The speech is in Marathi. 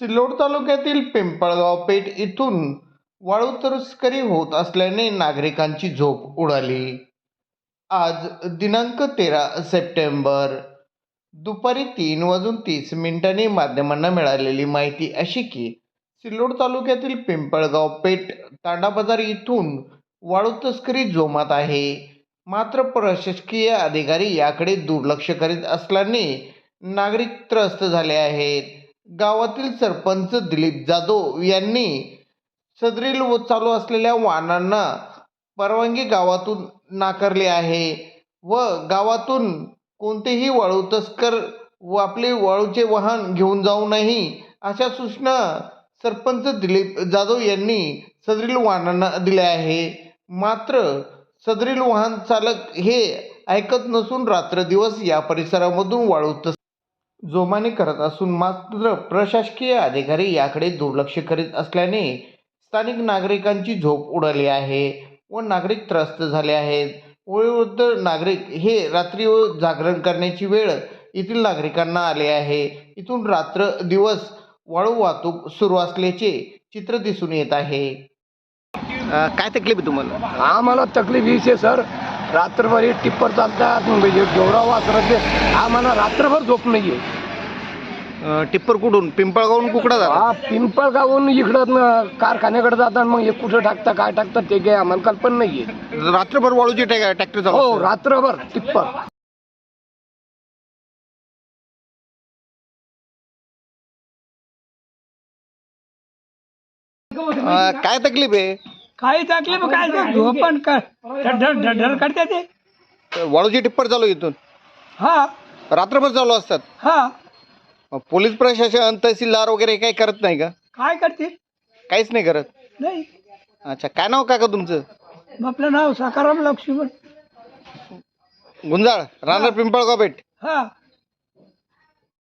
सिल्लोड तालुक्यातील पिंपळगाव पेठ इथून वाळू तस्करी होत असल्याने नागरिकांची झोप उडाली. आज दिनांक तेरा सप्टेंबर. दुपारी तीन वाजून तीस मिनिटांनी माध्यमांना मिळालेली माहिती अशी की सिल्लोड तालुक्यातील पिंपळगाव पेठ तांडा बाजार इथून वाळू तस्करी जोमात आहे. मात्र प्रशासकीय अधिकारी याकडे दुर्लक्ष करीत असल्याने नागरिक त्रस्त झाले आहेत. गावातील सरपंच दिलीप जाधव यांनी सदरील व चालू असलेल्या वाहनांना परवानगी गावातून नाकारली आहे व गावातून कोणतेही वाळू तस्कर व आपले वाळूचे वाहन घेऊन जाऊ नाही अशा सूचना सरपंच दिलीप जाधव यांनी सदरील वाहनांना दिल्या आहे. मात्र सदरील वाहन चालक हे ऐकत नसून रात्रदिवस या परिसरामधून वाळू जोमाने करत असून मात्र प्रशासकीय अधिकारी याकडे दुर्लक्ष करीत असल्याने स्थानिक नागरिकांची झोप उडाली आहे व नागरिक त्रस्त झाले आहेत. वयोवृद्ध नागरिक हे रात्री व जागरण करण्याची वेळ येथील नागरिकांना आले आहे. इथून रात्र दिवस वाळू वाहतूक सुरू असल्याचे चित्र दिसून येत आहे. काय तकलीफ आहे तुम्हाला? आम्हाला तकलीफ हीच आहे सर. रात्रभर टिप्पर चालतात म्हणजे डोरा वासराचे आम्हाला रात्रभर झोप नाही आहे टिप्पर कुठून? पिंपळगावून कुकडा जातात? हा पिंपळ गावून इकडं न- कारखान्याकडे जातात मग हे कुठं टाकता काय टाकतात ते काय आम्हाला कल्पना नाही आहे रात्रभर वाळूचे ट्रॅक्टर चालू हो. रात्रभर टिप्पर. अं, काय तकलीफ आहे? काही तकलीफ काय ते झोपण कर करते ते. वाळूचे टिप्पर चालू आहे इथून. हा. रात्रभर चालू असतात. हा. मग पोलीस प्रशासन तहसीलदार वगैरे काही करत नाही का? काय करते? काहीच नाही करत. नाही. अच्छा काय नाव काका तुमचं? आपलं नाव सकाराम लक्ष्मण. गुंजाळ राहणार पिंपळगाव पेठ हा.